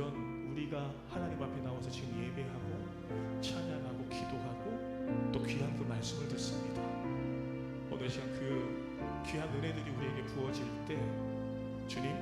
그런 우리가 하나님 앞에 나와서 지금 예배하고 찬양하고 기도하고 또 귀한 그 말씀을 듣습니다. 오늘 이 시간 그 귀한 은혜들이 우리에게 부어질 때 주님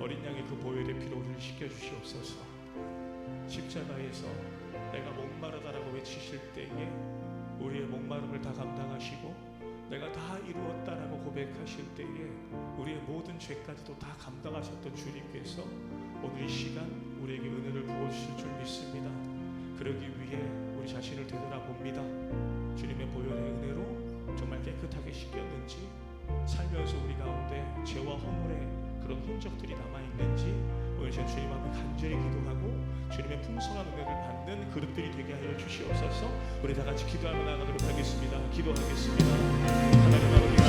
어린 양의 그 보혈의 피로 우리를 씻겨 주시옵소서. 십자가에서 내가 목마르다라고 외치실 때에 우리의 목마름을 다 감당하시고 내가 다 이루었다라고 고백하실 때에 우리의 모든 죄까지도 다 감당하셨던 주님께서 오늘 이 시간 우리에게 은혜를 부어주실 줄 믿습니다. 그러기 위해 우리 자신을 되돌아봅니다. 주님의 보혈의 은혜로 정말 깨끗하게 씻겼는지 살면서 우리 가운데 죄와 허물의 그런 흔적들이 남아 있는지 오늘 제가 주님 앞에 간절히 기도하고 주님의 풍성한 은혜를 받는 그릇들이 되게 하여 주시옵소서. 우리 다 같이 기도하며 나가도록 하겠습니다. 기도하겠습니다. 하나님 아버지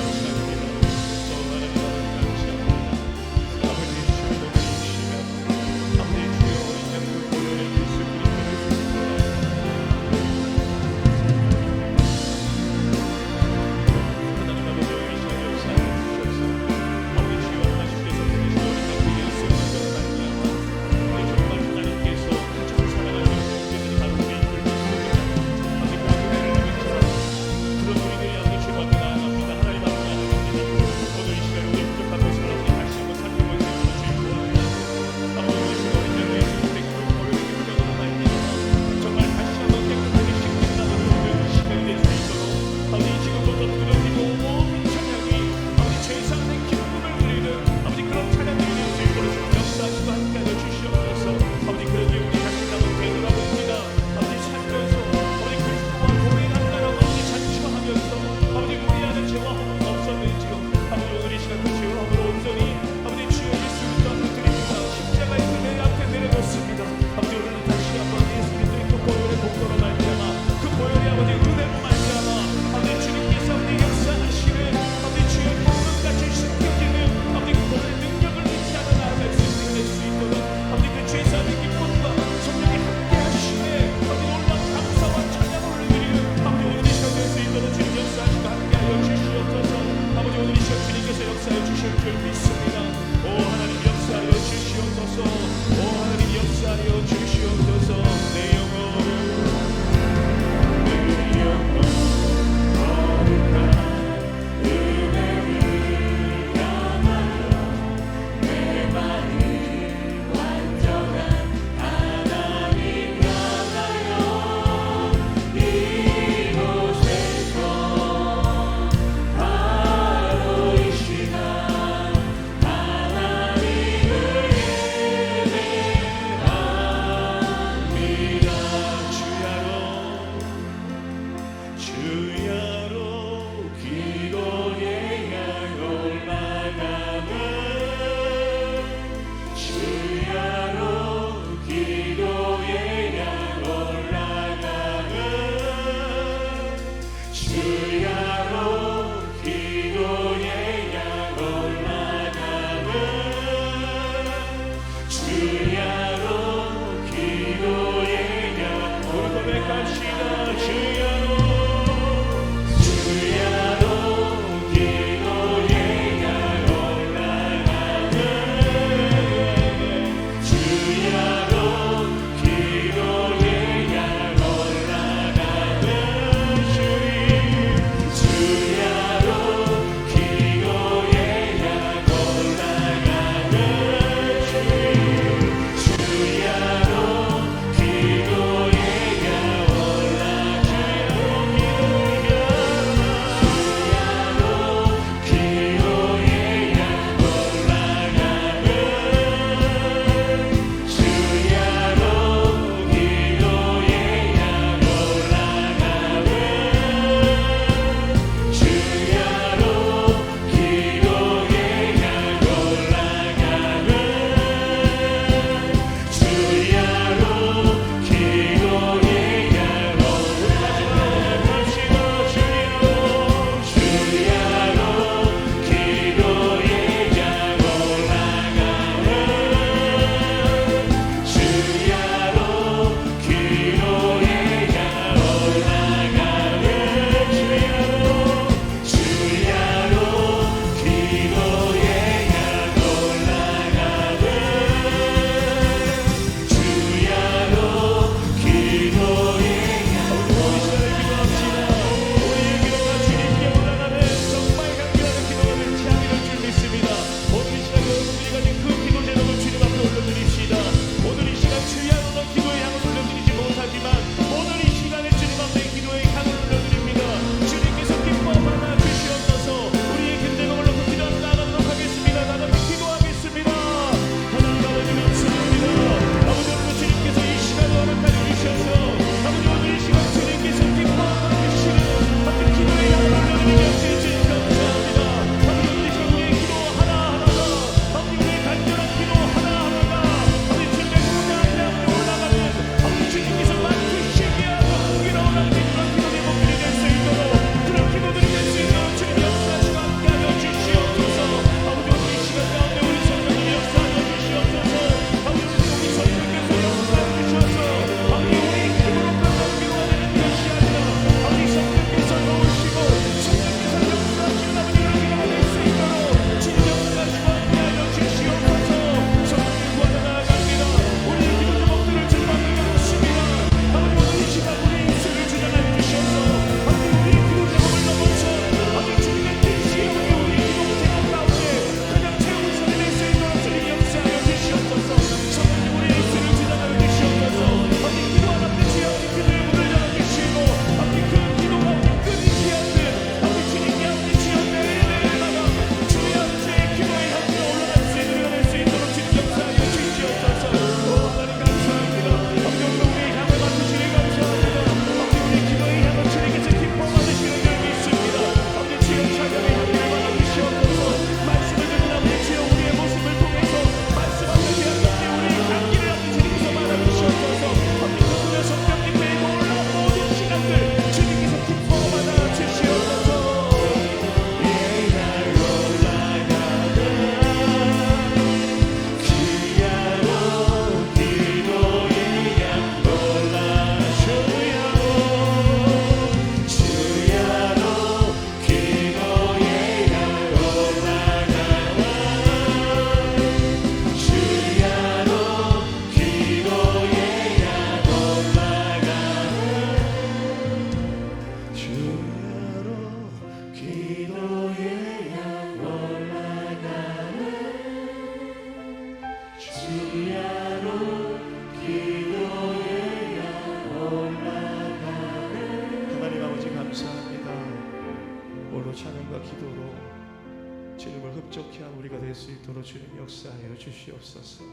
기도로 주님을 흡족해 한 우리가 될 수 있도록 주님 역사하여 주시옵소서.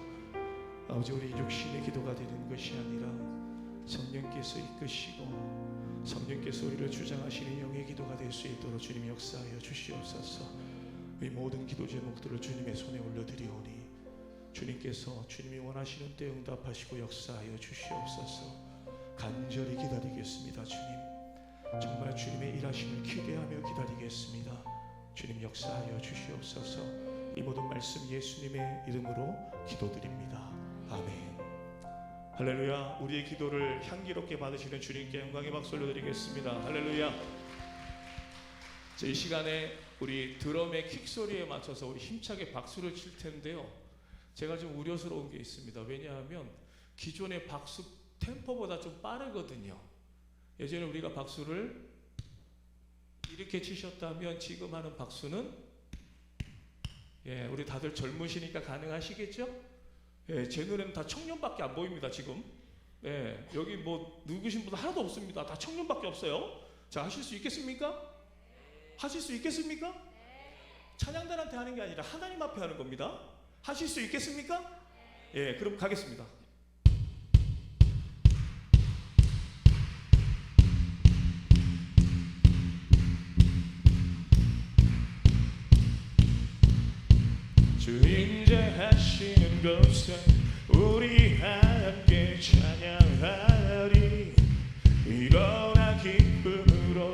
아버지 우리 육신의 기도가 되는 것이 아니라 성령께서 이끄시고 성령께서 우리를 주장하시는 영의 기도가 될 수 있도록 주님 역사하여 주시옵소서. 이 모든 기도 제목들을 주님의 손에 올려드리오니 주님께서 주님이 원하시는 때 응답하시고 역사하여 주시옵소서. 간절히 기다리겠습니다, 주님. 정말 주님의 일하심을 기대하며 기다리겠습니다. 주님 역사하여 주시옵소서. 이 모든 말씀 예수님의 이름으로 기도드립니다. 아멘. 할렐루야. 우리의 기도를 향기롭게 받으시는 주님께 영광의 박수 올려드리겠습니다. 할렐루야. 자, 이 시간에 우리 드럼의 킥 소리에 맞춰서 우리 힘차게 박수를 칠 텐데요. 제가 좀 우려스러운 게 있습니다. 왜냐하면 기존의 박수 템포보다 좀 빠르거든요. 예전에 우리가 박수를 이렇게 치셨다면 지금 하는 박수는 예, 우리 다들 젊으시니까 가능하시겠죠? 예, 제 눈에는 다 청년밖에 안 보입니다, 지금. 예, 여기 뭐 누구신 분 하나도 없습니다. 다 청년밖에 없어요. 자, 하실 수 있겠습니까? 하실 수 있겠습니까? 찬양단한테 하는 게 아니라 하나님 앞에 하는 겁니다. 하실 수 있겠습니까? 예, 그럼 가겠습니다. 하시는 곳에 우리 함께 찬양하리. 일어나 기쁨으로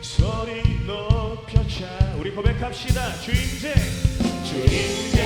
소리 높여 자 우리 고백합시다. 주 임재 주 임재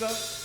함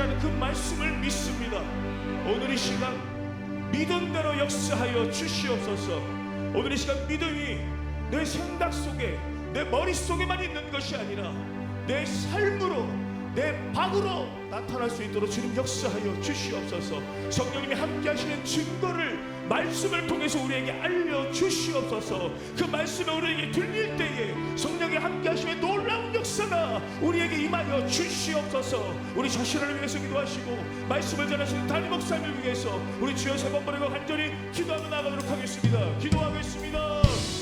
주시라는 그 말씀을 믿습니다. 오늘 이 시간 믿음대로 역사하여 주시옵소서. 오늘 이 시간 믿음이 내 생각 속에 내 머릿속에만 있는 것이 아니라 내 삶으로 내 박으로 나타날 수 있도록 주님 역사하여 주시옵소서. 성령님이 함께 하시는 증거를 말씀을 통해서 우리에게 알려 주시옵소서. 그 말씀이 우리에게 들릴 때에 성령이 함께 하시는 놀라운 역사가 우리에게 임하여 주시옵소서. 우리 자신을 위해서 기도하시고 말씀을 전하시는 담임 목사님을 위해서 우리 주여 세번 보내고 간절히 기도하며 나가도록 하겠습니다. 기도하겠습니다